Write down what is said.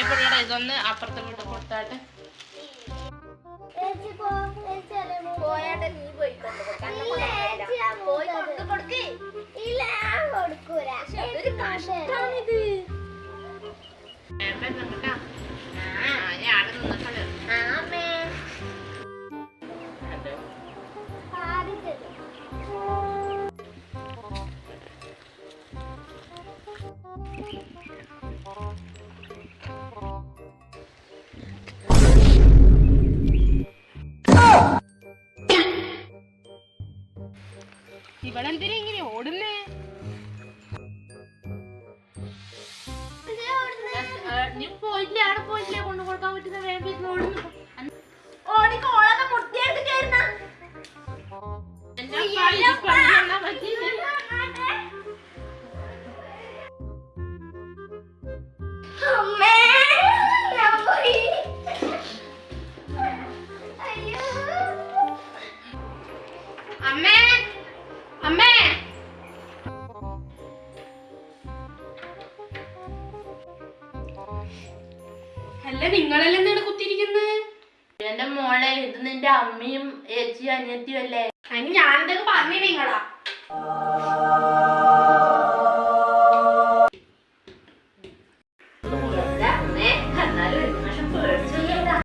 എപ്പോഴാണ് ഇതൊന്ന് അപ്പുറത്തെ വീട്ടിൽ കൊടുത്താട്ട് Thank നീ ഇവളെന്തിനാ ഇങ്ങനെ ഓടുന്നേ? നീ പോയില്ലേ അവിടെ പോയില്ലേ കൊണ്ടു കൊടുക്കാൻ പറ്റുന്ന വേണ്ടി ഓടുന്നു. ഓടിക്ക് ഓളൊക്കെ മുട്ടിയെടുത്തിട്ടായിരുന്ന എന്റെ അപ്പ ഇത്. അമ്മേ അമ്മേ. അല്ല നിങ്ങളെല്ലാം എന്താണ് കുത്തിയിരിക്കുന്നത് എന്റെ മോളെ ഇത് നിന്റെ അമ്മയും ഏച്ചിയും അനിയത്തിയും അല്ലേ? അതിന് ഞാനെന്തൊക്കെ പറഞ്ഞു നിങ്ങളാ